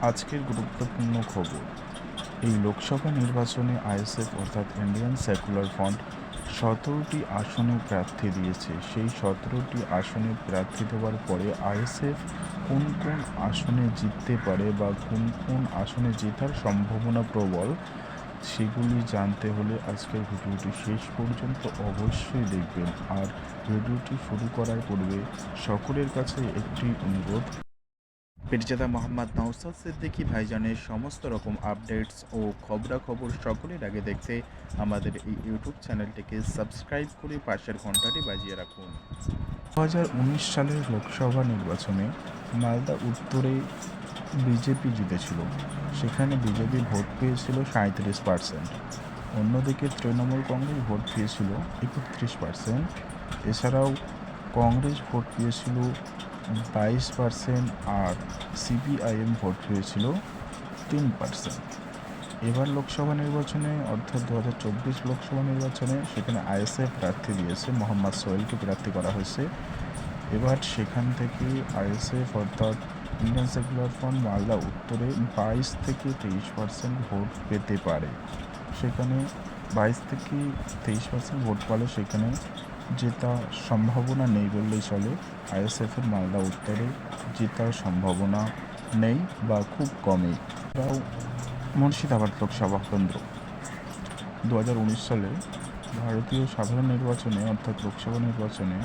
আজকের গুরুত্বপূর্ণ খবর। এই লোকসভা নির্বাচনে আইএসএফ অর্থাৎ ইন্ডিয়ান সেকুলার ফ্রন্ট সতেরোটি আসনে প্রার্থী দিয়েছে। সেই সতেরোটি আসনে প্রার্থী দেওয়ার পরে আইএসএফ কোন কোন আসনে জিততে পারে বা কোন কোন আসনে জেতার সম্ভাবনা প্রবল, সেগুলি জানতে হলে আজকের ভিডিওটি শেষ পর্যন্ত অবশ্যই দেখবেন। আর ভিডিওটি শুরু করার পূর্বে সকলের কাছে একটি অনুরোধ পীরজাদা মোহাম্মদ নওসাদ সিদ্দিকী ভাইজানের সমস্ত রকম আপডেটস ও খবরাখবর সকলের আগে দেখতে আমাদের এই ইউটিউব চ্যানেলটিকে সাবস্ক্রাইব করে পাশের ঘন্টাটি বাজিয়ে রাখুন। দু হাজার উনিশ সালের লোকসভা নির্বাচনে মালদা উত্তরে বিজেপি জিতেছিল। সেখানে বিজেপি ভোট পেয়েছিল সাঁত্রিশ পার্সেন্ট। অন্যদিকে তৃণমূল কংগ্রেস ভোট পেয়েছিল একত্রিশ পার্সেন্ট। এছাড়াও কংগ্রেস ভোট পেয়েছিল বাইশ পার্সেন্ট আর সিপিআইএম ভোট পেয়েছিল তিন পার্সেন্ট। এবার লোকসভা নির্বাচনে, অর্থাৎ দু হাজার চব্বিশ লোকসভা নির্বাচনে, সেখানে আইএসএফ প্রার্থী দিয়েছে, মোহাম্মদ সোহেলকে প্রার্থী করা হয়েছে। এবার সেখান থেকে আইএসএফ, অর্থাৎ ইন্ডিয়ান সেকুলার ফ্রন্ট, মালদা উত্তরে বাইশ থেকে তেইশ পার্সেন্ট ভোট পেতে পারে। সেখানে বাইশ থেকে তেইশ পার্সেন্ট ভোট পালে সেখানে জেতার সম্ভাবনা নেই বললেই চলে। আইএসএফের মালদা উত্তরে জেতার সম্ভাবনা নেই বা খুব কমই। এরাও মুর্শিদাবাদ লোকসভা কেন্দ্র। দু হাজার উনিশ সালে ভারতীয় সাধারণ নির্বাচনে, অর্থাৎ লোকসভা নির্বাচনে,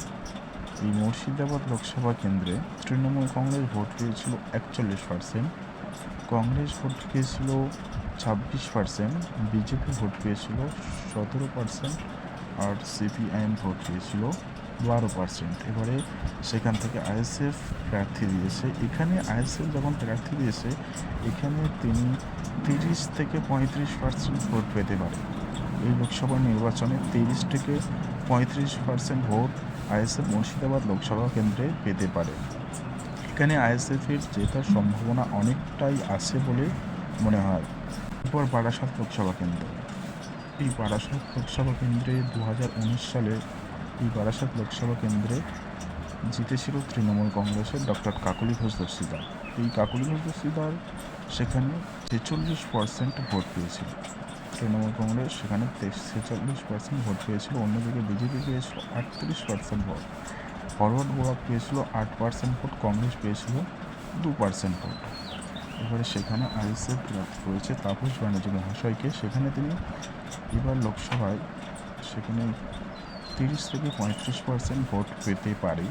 এই মুর্শিদাবাদ লোকসভা কেন্দ্রে তৃণমূল কংগ্রেস ভোট পেয়েছিল একচল্লিশ পার্সেন্ট কংগ্রেস ভোট পেয়েছিল ছাব্বিশ পার্সেন্ট বিজেপি ভোট পেয়েছিল সতেরো পার্সেন্ট আর সিপিআইএম ভোট পেয়েছিল বারো পার্সেন্ট এবারে সেখান থেকে আইএসএফ প্রার্থী দিয়েছে। এখানে আইএসএফ যখন প্রার্থী দিয়েছে, এখানে তিনি তিরিশ থেকে পঁয়ত্রিশ পার্সেন্ট ভোট পেতে পারে। এই লোকসভা নির্বাচনে তিরিশ থেকে পঁয়ত্রিশ percent vote ISF Murshidabad Lok Sabha কেন্দ্রে পেতে পারে। এখানে আইএসএফের জেতার সম্ভাবনা অনেকটাই আছে বলে মনে হয়। এরপর বারাসাত লোকসভা কেন্দ্র। এই বারাসাত লোকসভা কেন্দ্রে দু উনিশ সালে এই বারাসাত লোকসভা কেন্দ্রে জিতেছিল তৃণমূল কংগ্রেসের ডক্টর কাকলি ঘোষ দস্তিদার। এই কাকলি ঘোষ দস্তিদার সেখানে ছেচল্লিশ পার্সেন্ট ভোট পেয়েছিল। তৃণমূল কংগ্রেস সেখানে ছেচল্লিশ পার্সেন্ট ভোট পেয়েছিল, অন্যদিকে বিজেপি পেয়েছিল আটত্রিশ পার্সেন্ট ভোট। ফরওয়ার্ড ব্লক পেয়েছিল আট পার্সেন্ট ভোট, কংগ্রেস পেয়েছিল দু পার্সেন্ট ভোট। এবারে সেখানে আইএসএফ রয়েছে তাপস ব্যানার্জি মহাশয়কে। সেখানে তিনি এবার লোকসভায় সেখানে তিরিশ থেকে পঁয়ত্রিশ পার্সেন্ট ভোট পেতে পারে।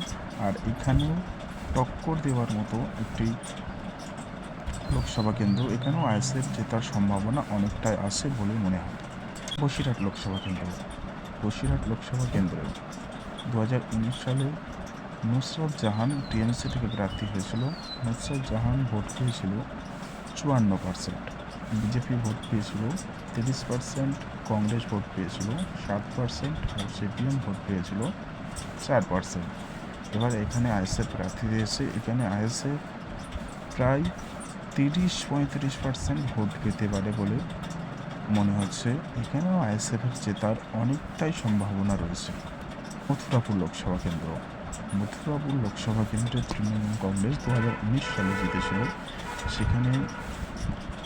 আর এখানেও টক্কর দেওয়ার মতো একটি লোকসভা কেন্দ্র। এখানেও আইএসএফ জেতার সম্ভাবনা অনেকটাই আছে বলে মনে হয়। বসিরহাট লোকসভা কেন্দ্র। বসিরহাট লোকসভা কেন্দ্র দু হাজার উনিশ সালে নুসরত জাহান টিএমসি থেকে প্রার্থী হয়েছিল। নুসরত জাহান ভোট পেয়েছিল চুয়ান্ন পার্সেন্ট। বিজেপি ভোট পেয়েছিল, তিরিশ পার্সেন্ট কংগ্রেস ভোট পেয়েছিল, সাত পার্সেন্ট আর সিপিএম ভোট পেয়েছিল চার পার্সেন্ট এবার এখানে আইএসএফ প্রার্থী দিয়েছে, এখানে আইএসএফ প্রায় তিরিশ পঁয়ত্রিশ পার্সেন্ট ভোট পেতে পারে বলে মনে হচ্ছে। এখানেও আইএসএফের জেতার অনেকটাই সম্ভাবনা রয়েছে। মথুরাপুর লোকসভা কেন্দ্র। মথুরাপুর লোকসভা কেন্দ্রে তৃণমূল কংগ্রেস দু হাজার উনিশ সালে জিতেছিল। সেখানে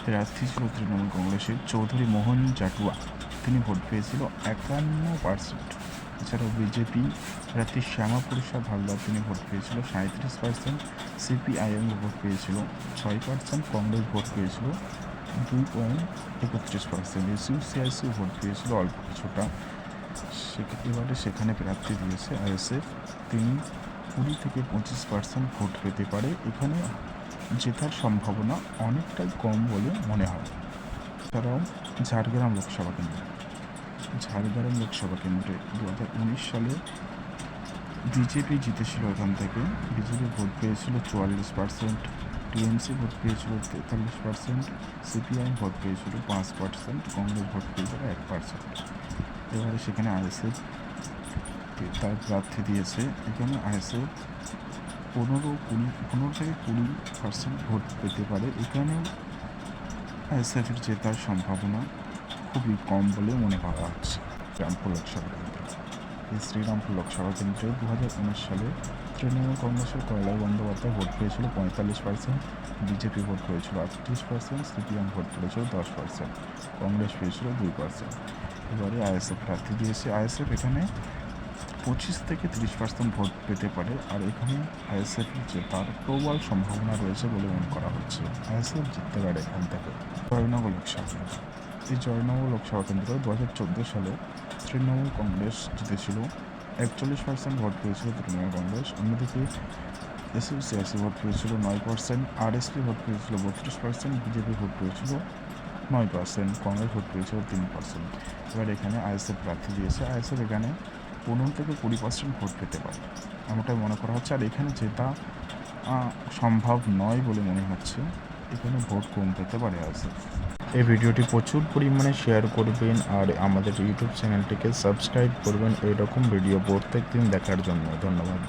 প্রার্থী ছিল তৃণমূল কংগ্রেসের চৌধুরী মোহন জাটুয়া। তিনি ভোট পেয়েছিল একান্ন পার্সেন্ট। এছাড়াও বিজেপি প্রার্থী শ্যামা হালদার তিনি ভোট পেয়েছিল সাঁত্রিশ পার্সেন্ট। সিপিআইএম ভোট পেয়েছিল ছয় পার্সেন্ট। কংগ্রেস ভোট পেয়েছিল দুই পয়েন্ট একত্রিশ পার্সেন্ট। এসইউসিআইসি ভোট পেয়েছিল অল্প কিছুটা। এবারে সেখানে প্রার্থী দিয়েছে আইএসএফ। তিনি কুড়ি থেকে পঁচিশ পার্সেন্ট ভোট পেতে পারে। এখানে জেতার সম্ভাবনা অনেকটাই কম বলে মনে হয়। এছাড়াও ঝাড়গ্রাম লোকসভা কেন্দ্র, ঝাড়গ্রাম লোকসভা কেন্দ্রে দু হাজার উনিশ সালে বিজেপি জিতেছিল এখান থেকে। বিজেপি ভোট পেয়েছিল চুয়াল্লিশ পার্সেন্ট, টিএমসি ভোট পেয়েছিল তেতাল্লিশ পার্সেন্ট সিপিআই ভোট পেয়েছিল পাঁচ পার্সেন্ট, কংগ্রেস ভোট পেয়েছিল এক পার্সেন্ট। এবারে সেখানে আইএসএফ তার প্রার্থী দিয়েছে। এখানে আইএসএফ পনেরো কুড়ি, পনেরো থেকে কুড়ি পার্সেন্ট ভোট পেতে পারে। এখানে আইএসএফের জেতার সম্ভাবনা খুবই কম বলে মনে করা হচ্ছে। রামপুর লোকসভা কেন্দ্র। এই শ্রীরামপুর লোকসভা কেন্দ্রে দু হাজার উনিশ সালে তৃণমূল কংগ্রেসের কয়লা বন্দ্যোপাধ্যায় ভোট পেয়েছিল পঁয়তাল্লিশ পার্সেন্ট বিজেপি ভোট পেয়েছিল আটত্রিশ পার্সেন্ট সিপিএম ভোট পেয়েছিল দশ পার্সেন্ট কংগ্রেস পেয়েছিল দুই পার্সেন্ট এবারে আইএসএফ প্রার্থী দিয়েছে। আইএসএফ এখানে পঁচিশ থেকে তিরিশ পার্সেন্ট ভোট পেতে পারে আর এখানে আইএসএফ জেতার প্রবল সম্ভাবনা রয়েছে বলে মনে করা হচ্ছে। আইএসএফ জিততে পারে এখান থেকে। জয়নগর লোকসভা কেন্দ্র। এই জয়নগর লোকসভা কেন্দ্র দু হাজার চোদ্দ সালে তৃণমূল কংগ্রেস জিতেছিল। একচল্লিশ পার্সেন্ট ভোট পেয়েছিল তৃণমূল কংগ্রেস, অন্যদিকে এসইউসিআইসি ভোট পেয়েছিল নয় পার্সেন্ট আরএসপি ভোট পেয়েছিল বত্রিশ পার্সেন্ট বিজেপি ভোট পেয়েছিল নয় পার্সেন্ট কংগ্রেস ভোট পেয়েছিল তিন পার্সেন্ট এবার এখানে আইএসএফ প্রার্থী দিয়েছে। আইএসএফ এখানে পনেরো থেকে কুড়ি পার্সেন্ট ভোট পেতে পারে। এমনটাই মনে করা হচ্ছে। আর এখানে জেতা সম্ভব নয় বলে মনে হচ্ছে, এখানে ভোট কম পেতে পারে আছে এই ভিডিওটি প্রচুর পরিমাণে শেয়ার করবেন আর আমাদের ইউটিউব চ্যানেলটিকে সাবস্ক্রাইব করবেন। এরকম ভিডিও প্রত্যেক দিন দেখার জন্য। ধন্যবাদ।